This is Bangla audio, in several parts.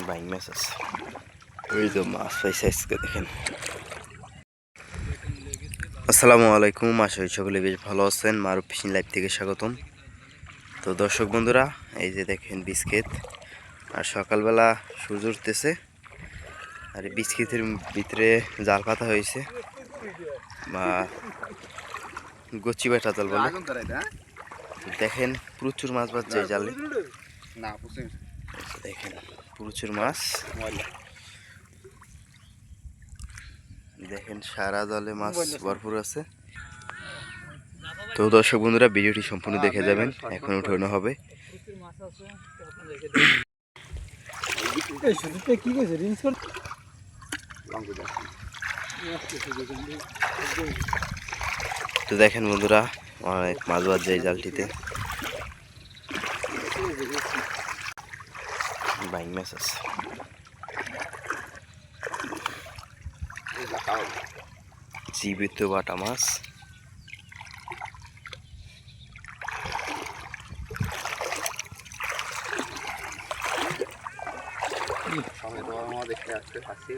বাইং মাছ আছে ওই তো মাছ পাইছে আজকে দেখেন আসসালামু আলাইকুম আশা করি সকলে বেশ ভালো আছেন মারুফ ফিশিং লাইভ থেকে স্বাগতম তো দর্শক বন্ধুরা এই যে দেখেন বিস্কিট আর সকালবেলা সূর্য উঠতেছে আর বিস্কিটের ভিতরে জাল পাতা হয়েছে বা গচ্চি বেটা জাল বলে দেখেন প্রচুর মাছ এই জালে না দেখেন প্রচুর মাছ। দেখেন সারা জলে মাছ ভরপুর আছে। তো দর্শক বন্ধুরা ভিডিওটি সম্পূর্ণ দেখে যাবেন। এখন উঠানো হবে। তো দেখেন বন্ধুরা অনেক মাছ বাজছে যায় জালটিতে। বাইং মাছ আছে জীবিত বাটা মাছ দেখতে আসতে পাচ্ছি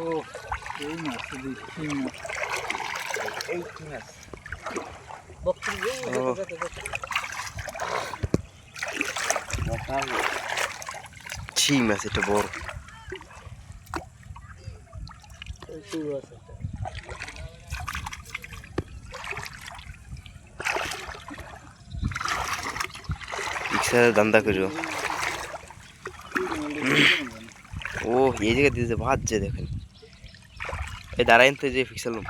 ও এই মাছ দেখি মাছ এই মাছ। ছি মাছ এটা বড় রিক্সার দান্দা করিও ও এই জায়গা দিয়েছে ভাজছে দেখেন এই দাঁড়াইন তো এই যে ফিক্সালুম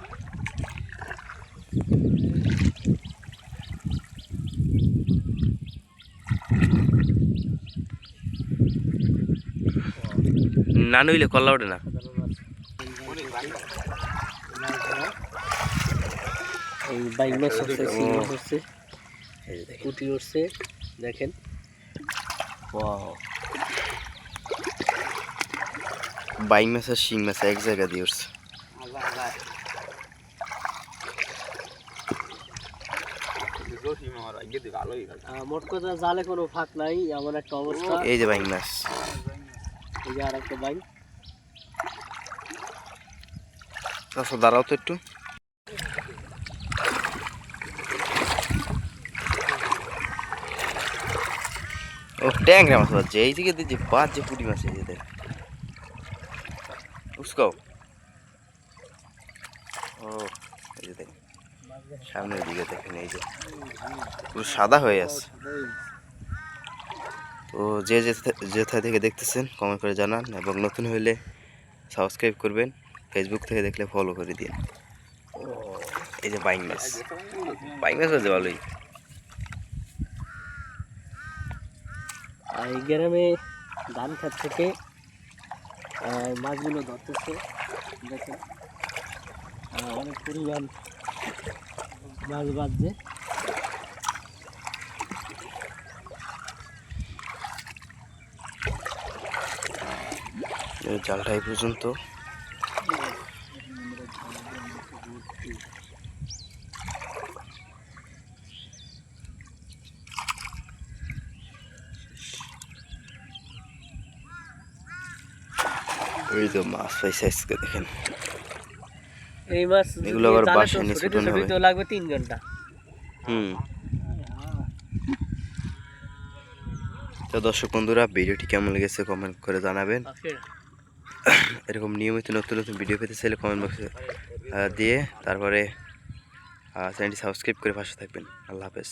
না নইলে কল্লা ওঠে না। এই বাইক মাছ হচ্ছে। সিং মাছ হচ্ছে কুটি উঠছে দেখেন। বাইং মাছ আর শিং মাছ এক জায়গা দিয়ে উঠছে। মোট কথা জালে কোনো ফাঁক নাই এমন একটা অবস্থা। এই যে বাইং মাছ। এই যে আর একটা বাইক আচ্ছা দাঁড়াও তো একটু। ও ট্যাংরা মাছ বাজছে এই দিকে দিচ্ছে বাজছে পুটি মাছ এই যে দেখ। উস্কাও। ও এই যে দেখেন সামনের দিকে দেখেন এই যে। পুরো সাদা হয়ে আছে। তো যে যেথা- থেকে দেখতেছেন কমেন্ট করে জানান এবং নতুন হইলে সাবস্ক্রাইব করবেন। ফেসবুক থেকে দেখলে ফলো করে দিন। এই যে বাইং মাছ। বাইং মাছ আছে ভালোই। আর এই গ্রামে ধান খাত থেকে মাছগুলো ধরতেছে। দেখেন অনেক পরিমাণ মাছ বাজছে। জালটা এই পর্যন্ত। ওই তো মাছ পাইছে আজকে দেখেন। এই মাছ এগুলো আবার বাসায় নিয়ে হবে। তো লাগবে 3 ঘণ্টা। হুম। তো দর্শক বন্ধুরা ভিডিওটি কেমন লেগেছে কমেন্ট করে জানাবেন। এরকম নিয়মিত নতুন নতুন ভিডিও পেতে চাইলে কমেন্ট বক্সে দিয়ে তারপরে চ্যানেলটি সাবস্ক্রাইব করে পাশে থাকবেন। আল্লাহ হাফেজ।